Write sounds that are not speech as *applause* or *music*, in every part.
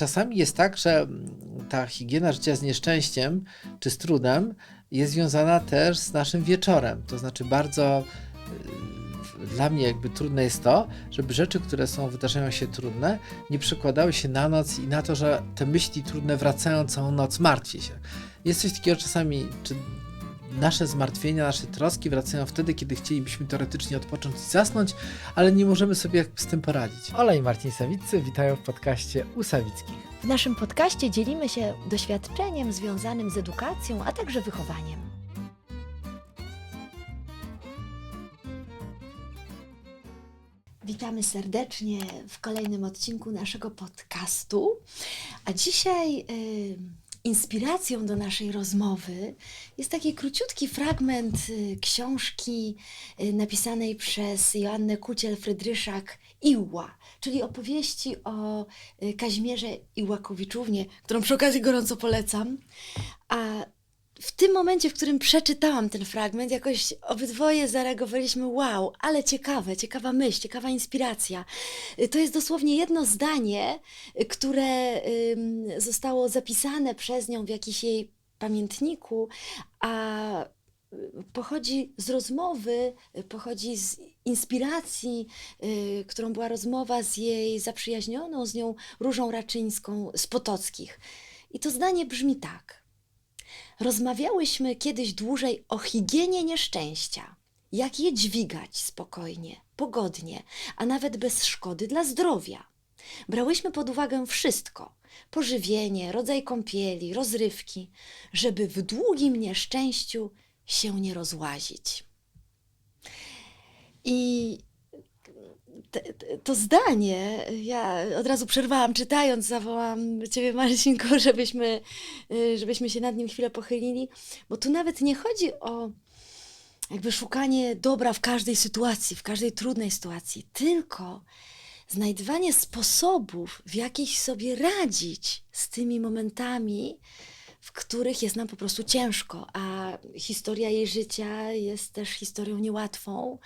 Czasami jest tak, że ta higiena życia z nieszczęściem czy z trudem jest związana też z naszym wieczorem. To znaczy, bardzo y, dla mnie jakby trudne jest to, żeby rzeczy, które są, wydarzają się trudne, nie przekładały się na noc i na to, że te myśli trudne wracają całą noc, martwię się. Jest coś takiego czasami, czy nasze zmartwienia, nasze troski wracają wtedy, kiedy chcielibyśmy teoretycznie odpocząć i zasnąć, ale nie możemy sobie z tym poradzić. Ola i Marcin Sawiccy witają w podcaście u Sawickich. W naszym podcaście dzielimy się doświadczeniem związanym z edukacją, a także wychowaniem. Witamy serdecznie w kolejnym odcinku naszego podcastu. A dzisiaj y, inspiracją do naszej rozmowy jest taki króciutki fragment y, książki y, napisanej przez Joannę Kuciel-Frydryszak Iła, czyli opowieści o y, Kazimierze Iłakowiczównie, którą przy okazji gorąco polecam. A w tym momencie, w którym przeczytałam ten fragment, jakoś obydwoje zareagowaliśmy: wow, ale ciekawe, ciekawa myśl, ciekawa inspiracja. To jest dosłownie jedno zdanie, które zostało zapisane przez nią w jakimś jej pamiętniku, a y, pochodzi z rozmowy, pochodzi z inspiracji, y, którą była rozmowa z jej zaprzyjaźnioną z nią Różą Raczyńską z Potockich. I to zdanie brzmi tak. Rozmawiałyśmy kiedyś dłużej o higienie nieszczęścia. Jak je dźwigać spokojnie, pogodnie, a nawet bez szkody dla zdrowia. Brałyśmy pod uwagę wszystko: pożywienie, rodzaj kąpieli, rozrywki, żeby w długim nieszczęściu się nie rozłazić. I te, to zdanie, ja od razu przerwałam czytając, zawołam Ciebie Marcinko, *laughs* żebyśmy, y, żebyśmy się nad nim chwilę pochylili, bo tu nawet nie chodzi o jakby szukanie dobra w każdej sytuacji, w każdej trudnej sytuacji, tylko znajdywanie sposobów, w jakich sobie radzić z tymi momentami, w których jest nam po prostu ciężko, a historia jej życia jest też historią niełatwą.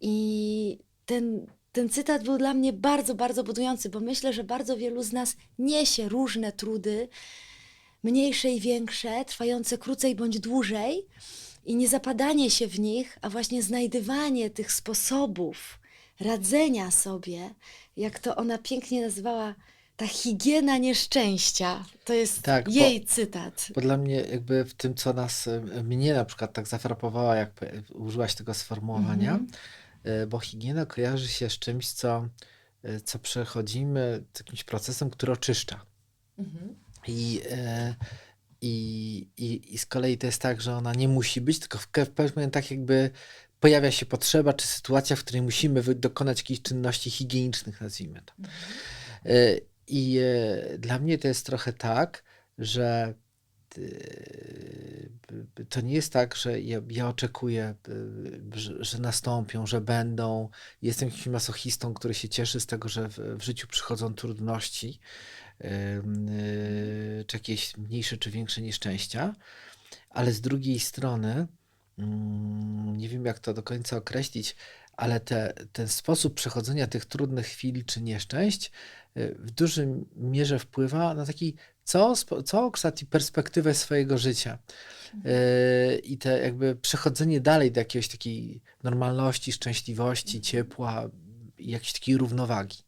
I ten, ten cytat był dla mnie bardzo, bardzo budujący, bo myślę, że bardzo wielu z nas niesie różne trudy, mniejsze i większe, trwające krócej bądź dłużej, i nie zapadanie się w nich, a właśnie znajdywanie tych sposobów radzenia sobie, jak to ona pięknie nazywała, ta higiena nieszczęścia. To jest Tak, bo- jej cytat. Bo dla mnie jakby w tym, co nas, y, mnie na przykład tak zafrapowała, jak użyłaś tego sformułowania, Mhm. y, bo higiena kojarzy się z czymś, co, y, co przechodzimy jakimś procesem, który oczyszcza. Mhm. I, e, i, i, I z kolei to jest tak, że ona nie musi być, tylko w, pewnym momencie tak jakby pojawia się potrzeba czy sytuacja, w której musimy dokonać jakichś czynności higienicznych, nazwijmy to. E, I e, dla mnie to jest trochę tak, że e, to nie jest tak, że ja, ja oczekuję, b- że, że nastąpią, że będą. Jestem jakimś masochistą, który się cieszy z tego, że w, w życiu przychodzą trudności, y, czy jakieś mniejsze czy większe nieszczęścia, ale z drugiej strony, mm, nie wiem jak to do końca określić, ale te, ten sposób przechodzenia tych trudnych chwil czy nieszczęść y, w dużej mierze wpływa na taki całospo- całokształt i perspektywę swojego życia. Y, I te jakby przechodzenie dalej do jakiejś takiej normalności, szczęśliwości, ciepła i jakiejś takiej równowagi.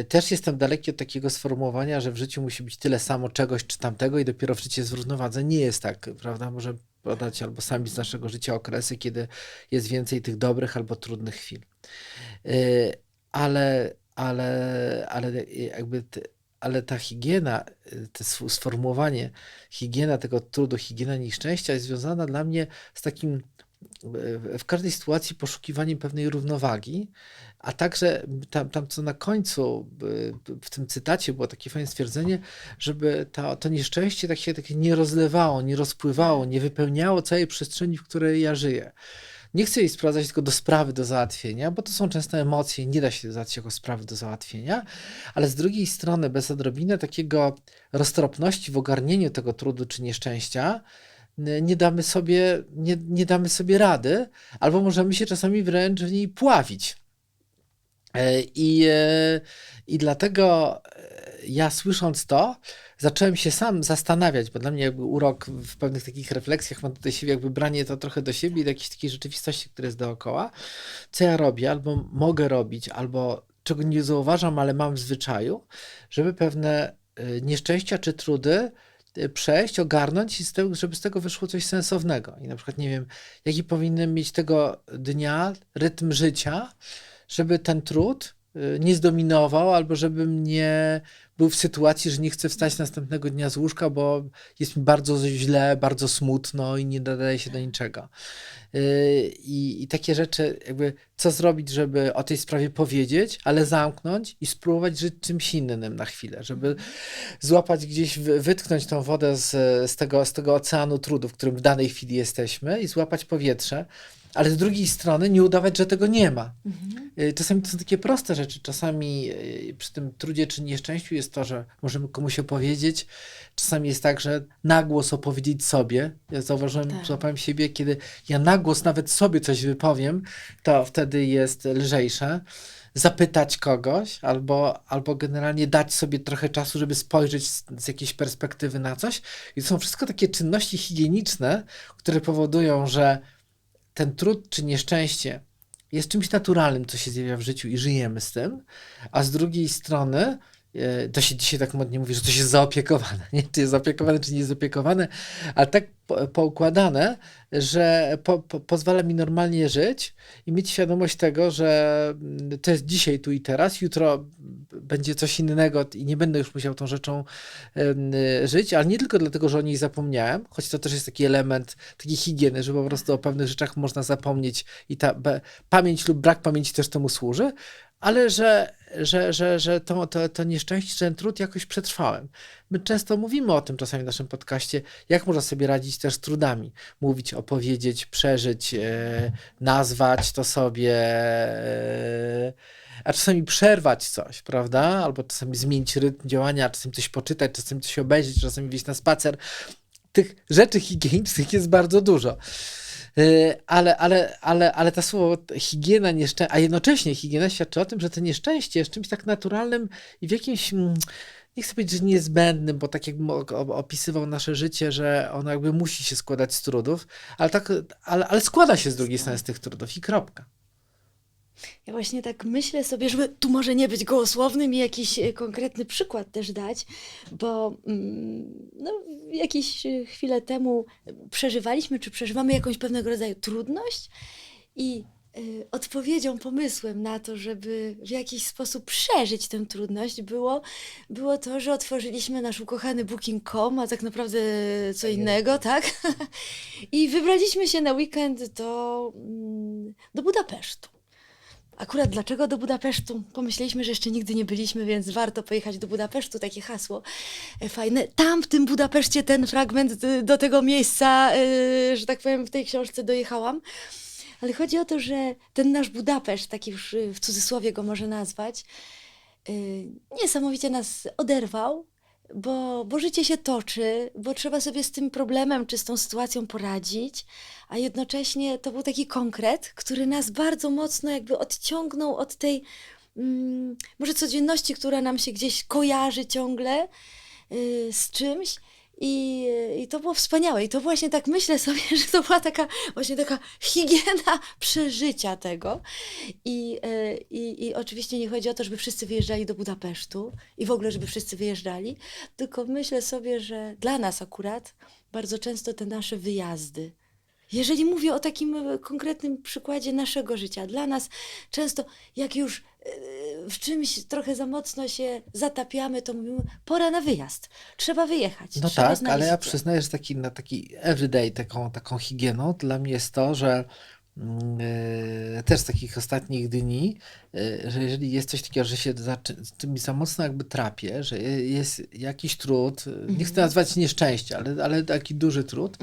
Y, Też jestem daleki od takiego sformułowania, że w życiu musi być tyle samo czegoś czy tamtego i dopiero w życiu jest w równowadze. Nie jest tak, prawda? Może podać albo sami z naszego życia okresy, kiedy jest więcej tych dobrych albo trudnych chwil. Y, Ale, ale, ale jakby te, ale ta higiena, y, to sformułowanie higiena tego trudu, higiena nieszczęścia jest związana dla mnie z takim y, w każdej sytuacji poszukiwaniem pewnej równowagi, a także tam, tam co na końcu y, w tym cytacie było takie fajne stwierdzenie, żeby to, to nieszczęście tak się takie nie rozlewało, nie rozpływało, nie wypełniało całej przestrzeni, w której ja żyję. Nie chcę jej sprowadzać tylko do sprawy do załatwienia, bo to są często emocje, nie da się załatwić jako sprawy do załatwienia, ale z drugiej strony bez odrobiny takiego roztropności w ogarnieniu tego trudu czy nieszczęścia, nie damy sobie, nie, nie damy sobie rady, albo możemy się czasami wręcz w niej pławić. E, I, e, I dlatego e, ja słysząc to, zacząłem się sam zastanawiać, bo dla mnie jakby urok w pewnych takich refleksjach mam tutaj siebie jakby branie to trochę do siebie i do jakiejś takiej rzeczywistości, która jest dookoła. Co ja robię, albo mogę robić, albo czego nie zauważam, ale mam w zwyczaju, żeby pewne nieszczęścia czy trudy przejść, ogarnąć i z tego, żeby z tego wyszło coś sensownego. I na przykład nie wiem, jaki powinienem mieć tego dnia rytm życia, żeby ten trud y, nie zdominował, albo żebym nie był w sytuacji, że nie chcę wstać następnego dnia z łóżka, bo jest mi bardzo źle, bardzo smutno i nie nadaje się do niczego. Yy, I, I takie rzeczy, jakby co zrobić, żeby o tej sprawie powiedzieć, ale zamknąć i spróbować żyć czymś innym na chwilę, żeby złapać gdzieś, wy- wytknąć tą wodę z, z, tego, z tego oceanu trudu, w którym w danej chwili jesteśmy i złapać powietrze, ale z drugiej strony nie udawać, że tego nie ma. Y, Czasami to są takie proste rzeczy. Czasami y, przy tym trudzie czy nieszczęściu jest to, że możemy komuś opowiedzieć. Czasami jest tak, że na głos opowiedzieć sobie. Ja zauważyłem, Tak. złapałem siebie, kiedy ja na głos nawet sobie coś wypowiem, to wtedy jest lżejsze. Zapytać kogoś, albo, albo generalnie dać sobie trochę czasu, żeby spojrzeć z, z jakiejś perspektywy na coś. I to są wszystko takie czynności higieniczne, które powodują, że ten trud czy nieszczęście jest czymś naturalnym, co się zjawia w życiu i żyjemy z tym, a z drugiej strony to się dzisiaj tak modnie mówi, że coś jest zaopiekowane. *laughs* Nie, czy jest zaopiekowane, czy nie jest zaopiekowane, ale tak po, poukładane, że po, po, pozwala mi normalnie żyć i mieć świadomość tego, że mm, to jest dzisiaj, tu i teraz, jutro będzie coś innego i nie będę już musiał tą rzeczą em, żyć, ale nie tylko dlatego, że o niej zapomniałem, choć to też jest taki element takiej higieny, że po prostu o pewnych rzeczach można zapomnieć i ta be, pamięć lub brak pamięci też temu służy, ale że, że, że, że to, to, to nieszczęście, ten trud jakoś przetrwałem. My często mówimy o tym czasami w naszym podcaście, jak można sobie radzić też z trudami. Mówić, opowiedzieć, przeżyć, e, nazwać to sobie, e, a czasami przerwać coś, prawda? Albo czasami zmienić rytm działania, czasami coś poczytać, czasami coś obejrzeć, czasami wyjść na spacer. Tych rzeczy higienicznych jest bardzo dużo. Yy, Ale, ale, ale, ale to słowo higiena, nieszczęście, a jednocześnie higiena świadczy o tym, że to nieszczęście jest czymś tak naturalnym i w jakimś, mm, nie chcę powiedzieć, że niezbędnym, bo tak o- opisywał nasze życie, że ono jakby musi się składać z trudów, ale, tak, ale, ale składa się z drugiej strony z tych trudów i kropka. Ja właśnie tak myślę sobie, żeby tu może nie być gołosłownym i jakiś e, konkretny przykład też dać, bo mm, no, jakieś e, chwilę temu przeżywaliśmy, czy przeżywamy jakąś pewnego rodzaju trudność i e, odpowiedzią, pomysłem na to, żeby w jakiś sposób przeżyć tę trudność było, było to, że otworzyliśmy nasz ukochany Booking.com, a tak naprawdę co innego, tak? *laughs* I wybraliśmy się na weekend do, mm, do Budapesztu. Akurat dlaczego do Budapesztu? Pomyśleliśmy, że jeszcze nigdy nie byliśmy, więc warto pojechać do Budapesztu, takie hasło e, fajne. Tam w tym Budapeszcie ten fragment do tego miejsca, y, że tak powiem, w tej książce dojechałam. Ale chodzi o to, że ten nasz Budapeszt, taki już y, w cudzysłowie go może nazwać, y, niesamowicie nas oderwał, bo, bo życie się toczy, bo trzeba sobie z tym problemem czy z tą sytuacją poradzić, a jednocześnie to był taki konkret, który nas bardzo mocno jakby odciągnął od tej mm, może codzienności, która nam się gdzieś kojarzy ciągle y, z czymś. I, I to było wspaniałe. I to właśnie tak myślę sobie, *laughs* że to była taka właśnie taka higiena przeżycia tego. I, e, i, I oczywiście nie chodzi o to, żeby wszyscy wyjeżdżali do Budapesztu i w ogóle, żeby wszyscy wyjeżdżali, tylko myślę sobie, że dla nas akurat bardzo często te nasze wyjazdy, jeżeli mówię o takim e, konkretnym przykładzie naszego życia, dla nas często jak już e, w czymś trochę za mocno się zatapiamy, to mówimy, pora na wyjazd, trzeba wyjechać. No trzeba tak, ale ja przyznaję, że taki, na taki everyday, taką, taką higieną dla mnie jest to, że też z takich ostatnich dni, e, że jeżeli jest coś takiego, że się zaczy- z tym za mocno jakby trapię, że je- jest jakiś trud, e, nie chcę nazwać nieszczęście, ale, ale taki duży trud,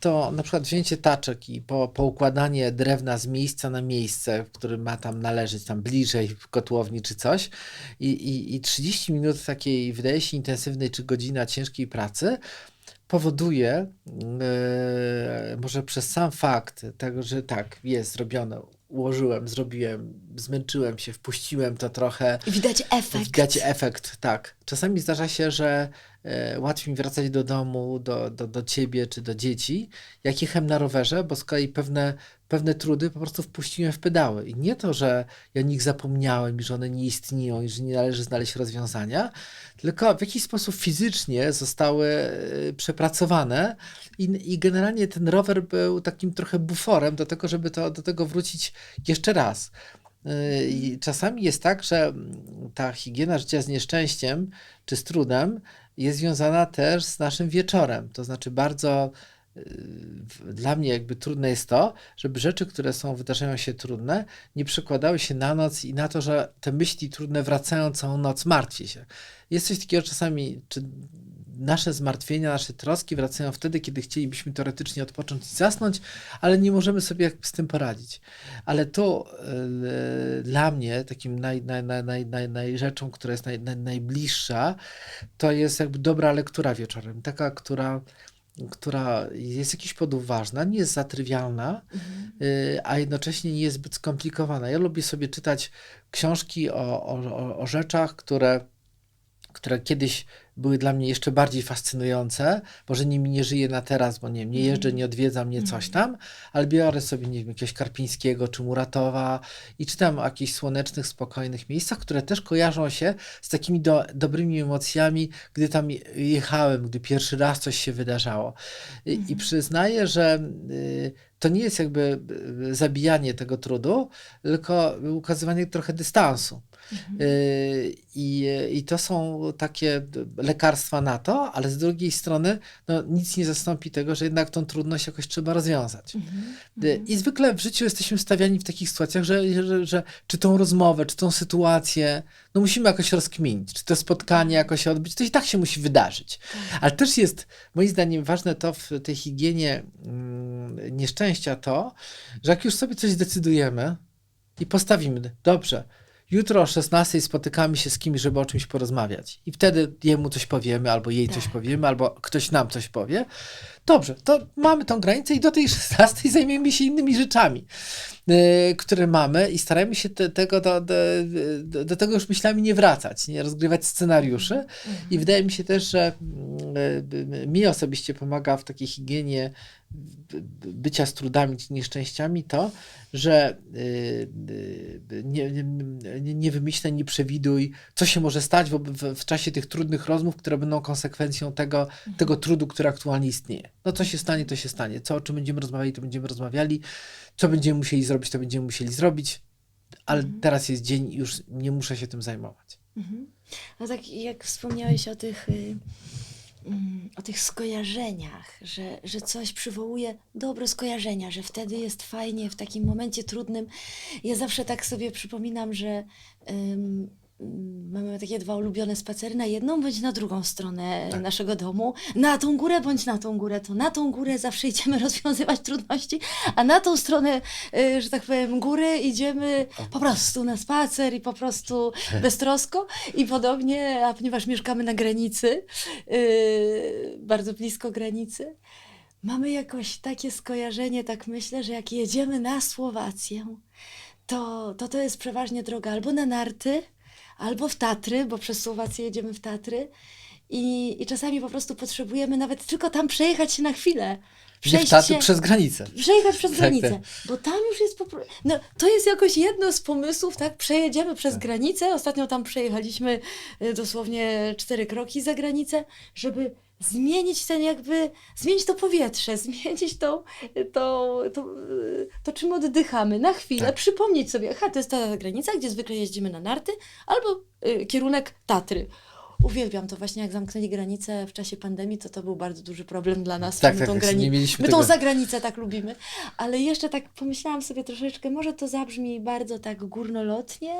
to na przykład wzięcie taczek i po, poukładanie drewna z miejsca na miejsce, w którym ma tam należeć, tam bliżej w kotłowni czy coś i, i, i 30 minut takiej, wydaje się, intensywnej czy godzina ciężkiej pracy powoduje, e, może przez sam fakt tego, że tak, jest zrobione, ułożyłem, zrobiłem, zmęczyłem się, wpuściłem to trochę. Widać efekt. Widać efekt, tak. Czasami zdarza się, że łatwiej mi wracać do domu, do, do, do ciebie czy do dzieci, jak jechałem na rowerze, bo z kolei pewne, pewne trudy po prostu wpuściłem w pedały. I nie to, że ja o nich zapomniałem i że one nie istnieją i że nie należy znaleźć rozwiązania, tylko w jakiś sposób fizycznie zostały e, przepracowane i, i generalnie ten rower był takim trochę buforem do tego, żeby to, do tego wrócić jeszcze raz. Yy, I czasami jest tak, że ta higiena życia z nieszczęściem czy z trudem jest związana też z naszym wieczorem. To znaczy, bardzo w- dla mnie jakby trudne jest to, żeby rzeczy, które są, wydarzają się trudne, nie przekładały się na noc i na to, że te myśli trudne wracają całą noc, martwię się. Jest coś takiego czasami, czy nasze zmartwienia, nasze troski wracają wtedy, kiedy chcielibyśmy teoretycznie odpocząć i zasnąć, ale nie możemy sobie z tym poradzić. Ale to e, dla mnie takim naj, naj, naj, naj, naj, naj rzeczą, która jest naj, naj, najbliższa, to jest jakby dobra lektura wieczorem. Taka, która, która jest jakiś sposób ważna, nie jest za trywialna, Mhm. y, a jednocześnie nie jest zbyt skomplikowana. Ja lubię sobie czytać książki o, o, o, o rzeczach, które, które kiedyś były dla mnie jeszcze bardziej fascynujące. Może nimi nie żyję na teraz, bo nie, nie jeżdżę, nie odwiedzam, nie coś tam, ale biorę sobie, nie wiem, jakiegoś Karpińskiego czy Muratowa i czytam o jakichś słonecznych, spokojnych miejscach, które też kojarzą się z takimi do, dobrymi emocjami, gdy tam je- jechałem, gdy pierwszy raz coś się wydarzało. I, i przyznaję, że y, to nie jest jakby y, zabijanie tego trudu, tylko ukazywanie trochę dystansu. Y, I, I to są takie lekarstwa na to, ale z drugiej strony no, nic nie zastąpi tego, że jednak tą trudność jakoś trzeba rozwiązać. Y, I zwykle w życiu jesteśmy stawiani w takich sytuacjach, że, że, że czy tą rozmowę, czy tą sytuację, no musimy jakoś rozkminić, czy to spotkanie jakoś odbyć, to i tak się musi wydarzyć. Ale też jest, moim zdaniem, ważne to w tej higienie mm, nieszczęścia to, że jak już sobie coś zdecydujemy i postawimy, dobrze, jutro o 16 spotykamy się z kimś, żeby o czymś porozmawiać. I wtedy jemu coś powiemy, albo jej coś Tak. powiemy, albo ktoś nam coś powie. Dobrze, to mamy tą granicę i do tej *laughs* 16 zajmiemy się innymi rzeczami, yy, które mamy i staramy się te, tego do, do, do, tego już myślami nie wracać, nie rozgrywać scenariuszy. I wydaje mi się też, że mm, y, mi osobiście pomaga w takiej higienie bycia z trudami czy nieszczęściami to, że y, y, nie, nie, nie- nie wymyślaj, nie przewiduj, co się może stać w, w, w czasie tych trudnych rozmów, które będą konsekwencją tego, tego trudu, który aktualnie istnieje. No co się stanie, to się stanie. Co, o czym będziemy rozmawiali, to będziemy rozmawiali. Co będziemy musieli zrobić, to będziemy musieli zrobić. Ale teraz jest dzień i już nie muszę się tym zajmować. Mhm. No tak jak wspomniałeś o tych, y, mm, o tych skojarzeniach, że, że coś przywołuje dobre skojarzenia, że wtedy jest fajnie w takim momencie trudnym. Ja zawsze tak sobie przypominam, że mamy takie dwa ulubione spacery na jedną bądź na drugą stronę Tak. naszego domu. Na tą górę bądź na tą górę. To na tą górę zawsze idziemy *laughs* rozwiązywać trudności, a na tą stronę, y, że tak powiem, góry idziemy po prostu na spacer i po prostu *laughs* beztrosko. I podobnie, a ponieważ mieszkamy na granicy, y, bardzo blisko granicy, mamy jakoś takie skojarzenie, tak myślę, że jak jedziemy na Słowację, to to, to jest przeważnie droga albo na narty, albo w Tatry, bo przez Słowację jedziemy w Tatry. I, I czasami po prostu potrzebujemy nawet tylko tam przejechać się na chwilę. Przejść się, przez granicę. przejechać przez Tak, granicę, tak. bo tam już jest po pro- no to jest jakoś jedno z pomysłów, tak, przejedziemy przez Tak. granicę, ostatnio tam przejechaliśmy y, dosłownie cztery kroki za granicę, żeby zmienić ten jakby, zmienić to powietrze, *laughs* zmienić to, to, to, to czym oddychamy na chwilę, Tak. przypomnieć sobie, aha, to jest ta granica, gdzie zwykle jeździmy na narty, albo y, kierunek Tatry. Uwielbiam to właśnie, jak zamknęli granicę w czasie pandemii, to to był bardzo duży problem dla nas. Tak, my tak, tą grani- My tą tego. zagranicę tak lubimy. Ale jeszcze tak pomyślałam sobie troszeczkę, może to zabrzmi bardzo tak górnolotnie,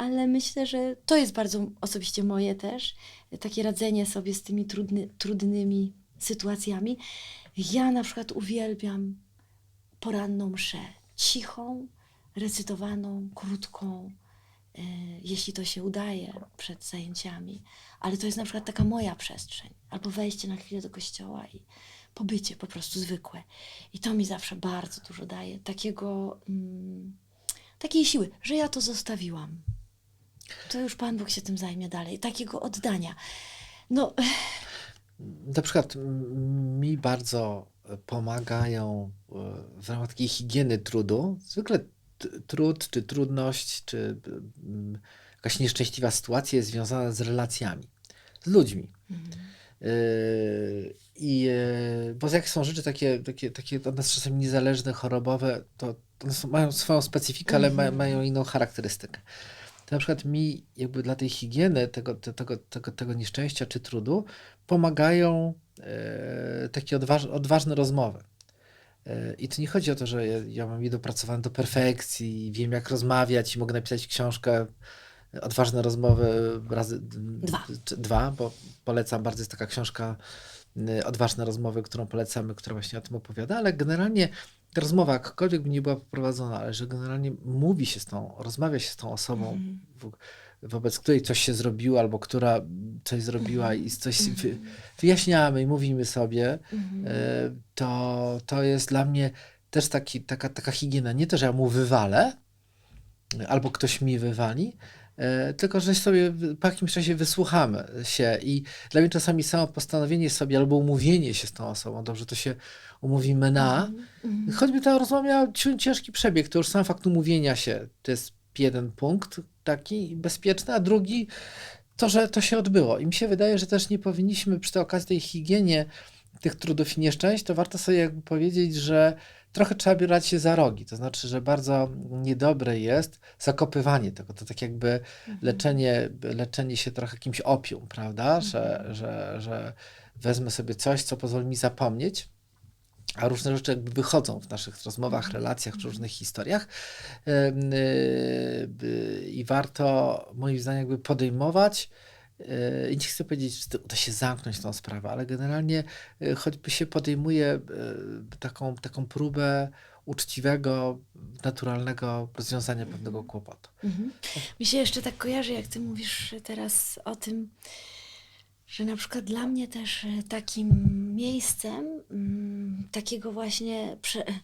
ale myślę, że to jest bardzo osobiście moje też, takie radzenie sobie z tymi trudny, trudnymi sytuacjami. Ja na przykład uwielbiam poranną mszę, cichą, recytowaną, krótką, e, jeśli to się udaje przed zajęciami. Ale to jest na przykład taka moja przestrzeń. Albo wejście na chwilę do kościoła i pobycie po prostu zwykłe. I to mi zawsze bardzo dużo daje. Takiego, mm, takiej siły, że ja to zostawiłam. To już Pan Bóg się tym zajmie dalej. Takiego oddania. No, Na przykład mi bardzo pomagają e, w ramach takiej higieny trudu, zwykle trud, czy trudność, czy mm, jakaś nieszczęśliwa sytuacja jest związana z relacjami, z ludźmi. Yy, I yy, bo jak są rzeczy takie, takie, takie od nas czasem niezależne, chorobowe, to są, mają swoją specyfikę, ale ma, Mhm. mają inną charakterystykę. To na przykład mi jakby dla tej higieny tego, te- tego, tego, tego nieszczęścia czy trudu pomagają e, takie odważ, odważne rozmowy. E, I tu nie chodzi o to, że ja, ja mam je dopracowane do perfekcji, i wiem jak rozmawiać i mogę napisać książkę e, Odważne rozmowy razy Dwa. czy dwa, bo polecam bardzo, jest taka książka Odważne rozmowy, którą polecamy, która właśnie o tym opowiada, ale generalnie ta rozmowa, jakkolwiek by nie była poprowadzona, ale że generalnie mówi się z tą, rozmawia się z tą osobą, Mhm. wo- wobec której coś się zrobiło, albo która coś zrobiła i coś wy, wyjaśniamy i mówimy sobie, Mhm. e, to, to jest dla mnie też taki, taka, taka higiena. Nie to, że ja mu wywalę, albo ktoś mi wywali, tylko że sobie w- po jakimś czasie wysłuchamy się i dla mnie czasami samo postanowienie sobie albo umówienie się z tą osobą, dobrze, to się umówimy na, Mhm. choćby ta rozmowa miała cię- ciężki przebieg, to już sam fakt umówienia się to jest jeden punkt taki bezpieczny, a drugi to, że to się odbyło. I mi się wydaje, że też nie powinniśmy przy tej okazji tej higienie tych trudów i nieszczęść, to warto sobie jakby powiedzieć, że trochę trzeba brać się za rogi. To znaczy, że bardzo niedobre jest zakopywanie tego. To tak jakby Mhm. leczenie, leczenie się trochę kimś opium, prawda? Że, że, że wezmę sobie coś, co pozwoli mi zapomnieć, a różne rzeczy jakby wychodzą w naszych rozmowach, relacjach czy różnych historiach. Em, y, by- I warto, moim zdaniem, jakby podejmować. I nie chcę powiedzieć, że uda się zamknąć tą sprawę, ale generalnie y, choćby się podejmuje y, taką, taką próbę uczciwego, naturalnego rozwiązania pewnego kłopotu. Mhm. Mi się jeszcze tak kojarzy, jak ty mówisz teraz o tym, że na przykład dla mnie też e, takim miejscem mm, takiego właśnie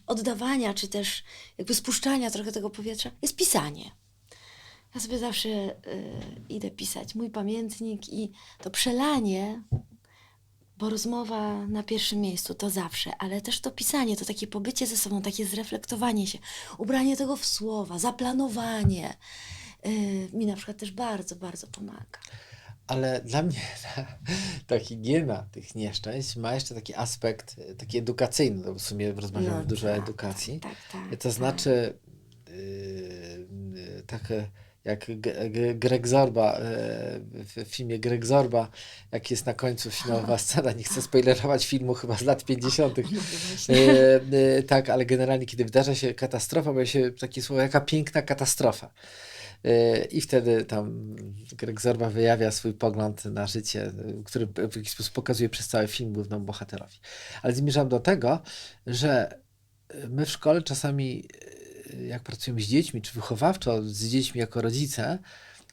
oddawania, czy też jakby spuszczania trochę tego powietrza jest pisanie. Ja sobie zawsze y, idę pisać mój pamiętnik i to przelanie, bo rozmowa na pierwszym miejscu to zawsze, ale też to pisanie, to takie pobycie ze sobą, takie zreflektowanie się, ubranie tego w słowa, zaplanowanie. y, mi na przykład też bardzo, bardzo pomaga. Ale dla mnie ta, *laughs* ta higiena tych nieszczęść ma jeszcze taki aspekt y, taki edukacyjny. No, w sumie rozmawiamy dużo o tak, edukacji. Tak, tak, tak, To znaczy, yy, yy, tak jak Greg Zorba, e, w filmie Greg Zorba, jak jest na końcu finałowa *laughs* scena, nie chcę spoilerować filmu chyba z lat 50. No właśnie. E, e, tak, ale generalnie, kiedy wydarza się katastrofa, pojawia się takie słowo, jaka piękna katastrofa. I wtedy tam Greg Zorba wyjawia swój pogląd na życie, który w jakiś sposób pokazuje przez cały film głównemu bohaterowi. Ale zmierzam do tego, że my w szkole czasami, jak pracujemy z dziećmi, czy wychowawczo z dziećmi jako rodzice,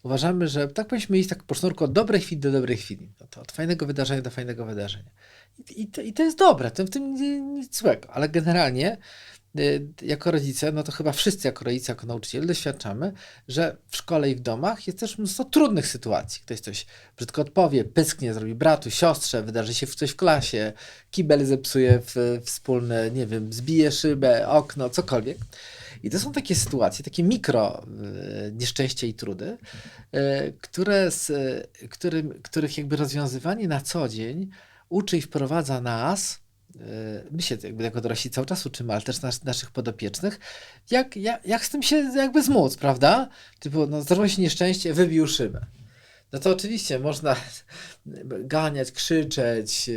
uważamy, że tak powinniśmy iść tak po sznurku od dobrej chwili do dobrej chwili. No to od fajnego wydarzenia do fajnego wydarzenia. I, i, to, i to jest dobre, to w tym nic złego, ale generalnie y, jako rodzice, no to chyba wszyscy jako rodzice, jako nauczyciele doświadczamy, że w szkole i w domach jest też mnóstwo trudnych sytuacji. Ktoś coś brzydko odpowie, pysknie, zrobi bratu, siostrze, wydarzy się coś w klasie, kibel zepsuje w, wspólne, nie wiem, zbije szybę, okno, cokolwiek. I to są takie sytuacje, takie mikro y, nieszczęścia i trudy, y, które z, y, którym, których jakby rozwiązywanie na co dzień uczy i wprowadza nas, my się jakby jako dorośli cały czas uczymy, ale też nas, naszych podopiecznych, jak, jak, jak z tym się jakby zmóc, prawda? Typu, no zdarzyło się nieszczęście, wybił szybę. No to oczywiście można ganiać, krzyczeć,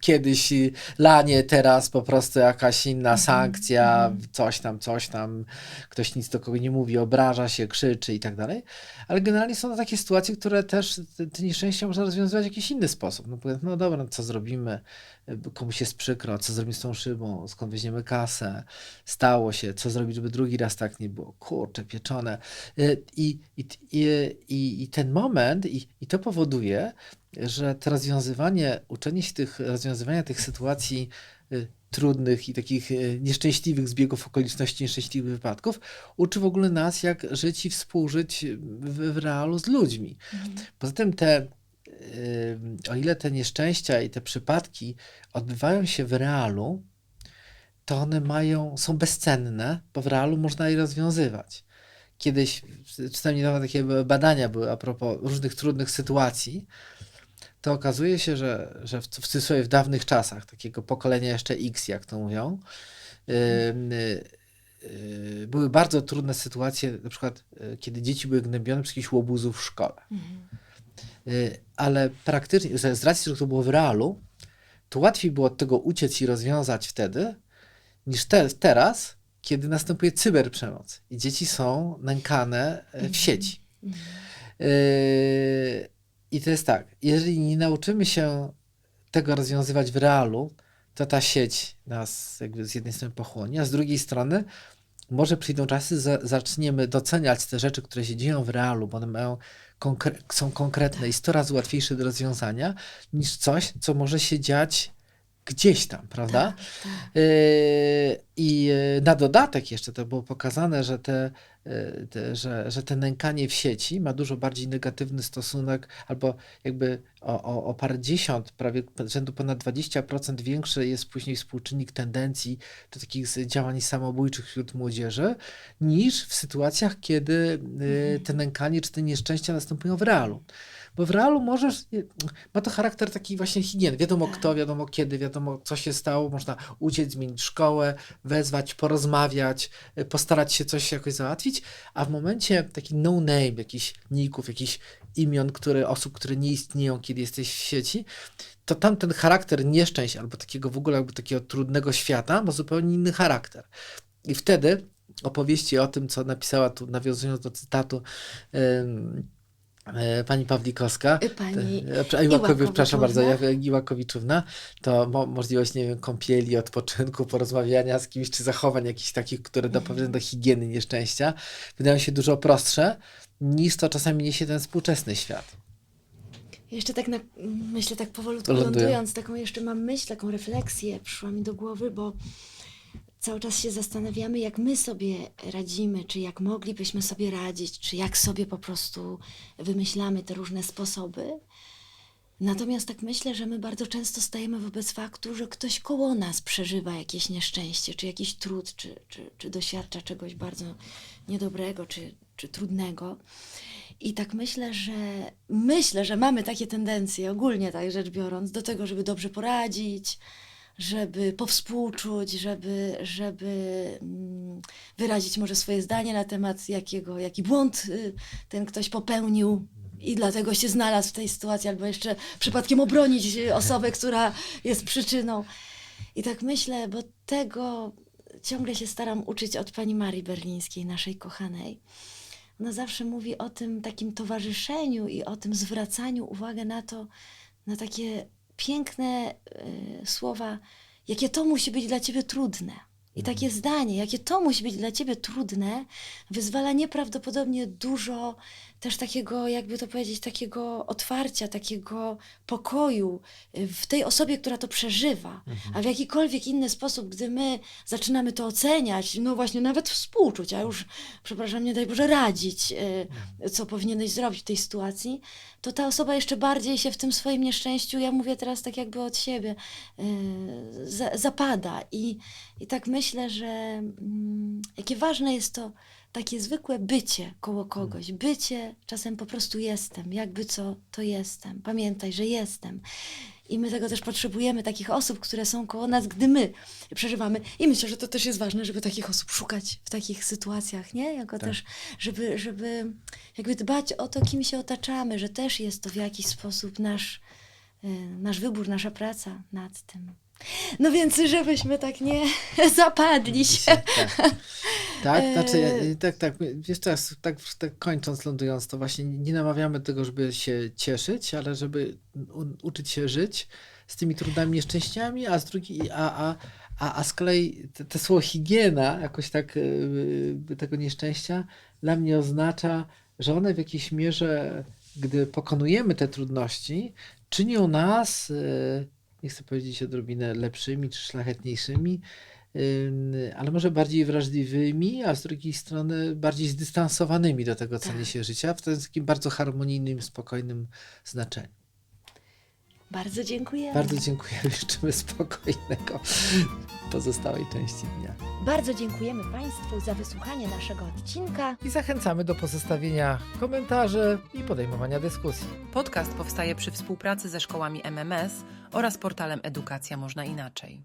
kiedyś lanie, teraz po prostu jakaś inna sankcja, coś tam, coś tam, ktoś nic do kogo nie mówi, obraża się, krzyczy i tak dalej. Ale generalnie są to takie sytuacje, które też te, nieszczęścia można rozwiązywać w jakiś inny sposób. No, no dobra, no co zrobimy, komuś jest przykro, co zrobimy z tą szybą, skąd weźmiemy kasę, stało się, co zrobić, żeby drugi raz tak nie było, kurcze, pieczone. Y, I, i, i, i ten moment, i, i to powoduje, że to rozwiązywanie, uczenie się tych, rozwiązywania tych sytuacji y, trudnych i takich y, nieszczęśliwych zbiegów okoliczności, nieszczęśliwych wypadków, uczy w ogóle nas, jak żyć i współżyć w, w realu z ludźmi. Poza tym te, o ile te nieszczęścia i te przypadki odbywają się w realu, to one mają, są bezcenne, bo w realu można je rozwiązywać. Kiedyś, czytałem niedawno takie badania były a propos różnych trudnych sytuacji, to okazuje się, że, że w, w w dawnych czasach, takiego pokolenia jeszcze X, jak to mówią, yy, yy, były bardzo trudne sytuacje, na przykład yy, kiedy dzieci były gnębione przez jakichś łobuzów w szkole. Y, ale praktycznie, z racji, że to było w realu, to łatwiej było od tego uciec i rozwiązać wtedy, niż te, teraz, kiedy następuje cyberprzemoc i dzieci są nękane e, w sieci. Y, I to jest tak, jeżeli nie nauczymy się tego rozwiązywać w realu, to ta sieć nas jakby z jednej strony pochłonie, a z drugiej strony może przyjdą czasy, za, zaczniemy doceniać te rzeczy, które się dzieją w realu, bo one mają konkre- są konkretne i 100 razy łatwiejsze do rozwiązania niż coś, co może się dziać gdzieś tam, prawda? Yy, I yy, na dodatek jeszcze to było pokazane, że te, yy, te, że, że te nękanie w sieci ma dużo bardziej negatywny stosunek, albo jakby o, o, o parędziesiąt, prawie rzędu ponad 20% większy jest później współczynnik tendencji do takich działań samobójczych wśród młodzieży, niż w sytuacjach, kiedy yy, te nękanie czy te nieszczęścia następują w realu. Bo w realu możesz, ma to charakter taki właśnie higieny. Wiadomo kto, wiadomo kiedy, wiadomo co się stało, można uciec, zmienić szkołę, wezwać, porozmawiać, y, postarać się coś jakoś załatwić, a w momencie taki no name, jakichś ników, jakichś imion, które, osób, które nie istnieją, kiedy jesteś w sieci, to tam ten charakter nieszczęść albo takiego w ogóle jakby takiego trudnego świata ma zupełnie inny charakter. I wtedy opowieści o tym, co napisała tu, nawiązując do cytatu e, pani Pawlikowska, Y, Pani E, przepraszam bardzo, Iłakowiczówna. to mo możliwość, nie wiem, kąpieli, odpoczynku, porozmawiania z kimś, czy zachowań jakichś takich, które Mhm. doprowadzą do higieny nieszczęścia, wydają się dużo prostsze, niż to czasami niesie ten współczesny świat. Jeszcze tak na, myślę, tak powolutku Ląduję. lądując, taką jeszcze mam myśl, taką refleksję przyszła mi do głowy, bo cały czas się zastanawiamy, jak my sobie radzimy, czy jak moglibyśmy sobie radzić, czy jak sobie po prostu wymyślamy te różne sposoby. Natomiast tak myślę, że my bardzo często stajemy wobec faktu, że ktoś koło nas przeżywa jakieś nieszczęście, czy jakiś trud, czy, czy, czy doświadcza czegoś bardzo niedobrego, czy, czy trudnego. I tak myślę, że myślę, że mamy takie tendencje, ogólnie tak rzecz biorąc, do tego, żeby dobrze poradzić, żeby powspółczuć, żeby, żeby mm, wyrazić może swoje zdanie na temat jakiego, jaki błąd y, ten ktoś popełnił i dlatego się znalazł w tej sytuacji, albo jeszcze przypadkiem obronić y, osobę, która jest przyczyną. I tak myślę, bo tego ciągle się staram uczyć od pani Marii Berlińskiej, naszej kochanej. Ona zawsze mówi o tym takim towarzyszeniu i o tym zwracaniu uwagi na to, na takie piękne y, słowa, jakie to musi być dla ciebie trudne. I takie zdanie, jakie to musi być dla ciebie trudne, wyzwala nieprawdopodobnie dużo też takiego, jakby to powiedzieć, takiego otwarcia, takiego pokoju y, w tej osobie, która to przeżywa. A w jakikolwiek inny sposób, gdy my zaczynamy to oceniać, no właśnie nawet współczuć, a już, przepraszam, nie daj Boże, radzić, y, co powinieneś zrobić w tej sytuacji, to ta osoba jeszcze bardziej się w tym swoim nieszczęściu, ja mówię teraz tak jakby od siebie, y, za, zapada. I, I tak myślę, że mm, jakie ważne jest to takie zwykłe bycie koło kogoś. Bycie, czasem po prostu jestem, jakby co, to jestem. Pamiętaj, że jestem. I my tego też potrzebujemy, takich osób, które są koło nas, gdy my przeżywamy. I myślę, że to też jest ważne, żeby takich osób szukać w takich sytuacjach, nie? Jako Tak. też, żeby, żeby jakby dbać o to, kim się otaczamy, że też jest to w jakiś sposób nasz, y, nasz wybór, nasza praca nad tym. No więc, żebyśmy tak nie *laughs* zapadli się. Tak, tak? Znaczy, E, tak, tak, jeszcze raz, tak, tak kończąc, lądując, to właśnie nie namawiamy tego, żeby się cieszyć, ale żeby u, uczyć się żyć z tymi trudami, nieszczęściami, a z drugiej, a, a, a, a z kolei te, te słowo higiena, jakoś tak, e, tego nieszczęścia, dla mnie oznacza że one w jakiejś mierze, gdy pokonujemy te trudności, czynią nas, y, nie chcę powiedzieć odrobinę lepszymi czy szlachetniejszymi, ale może bardziej wrażliwymi, a z drugiej strony bardziej zdystansowanymi do tego, co Tak. niesie życia, w takim bardzo harmonijnym, spokojnym znaczeniu. Bardzo dziękujemy. Bardzo dziękujemy, *laughs* życzymy spokojnego pozostałej części dnia. Bardzo dziękujemy Państwu za wysłuchanie naszego odcinka. I zachęcamy do pozostawienia komentarzy i podejmowania dyskusji. Podcast powstaje przy współpracy ze szkołami MMS oraz portalem Edukacja Można Inaczej.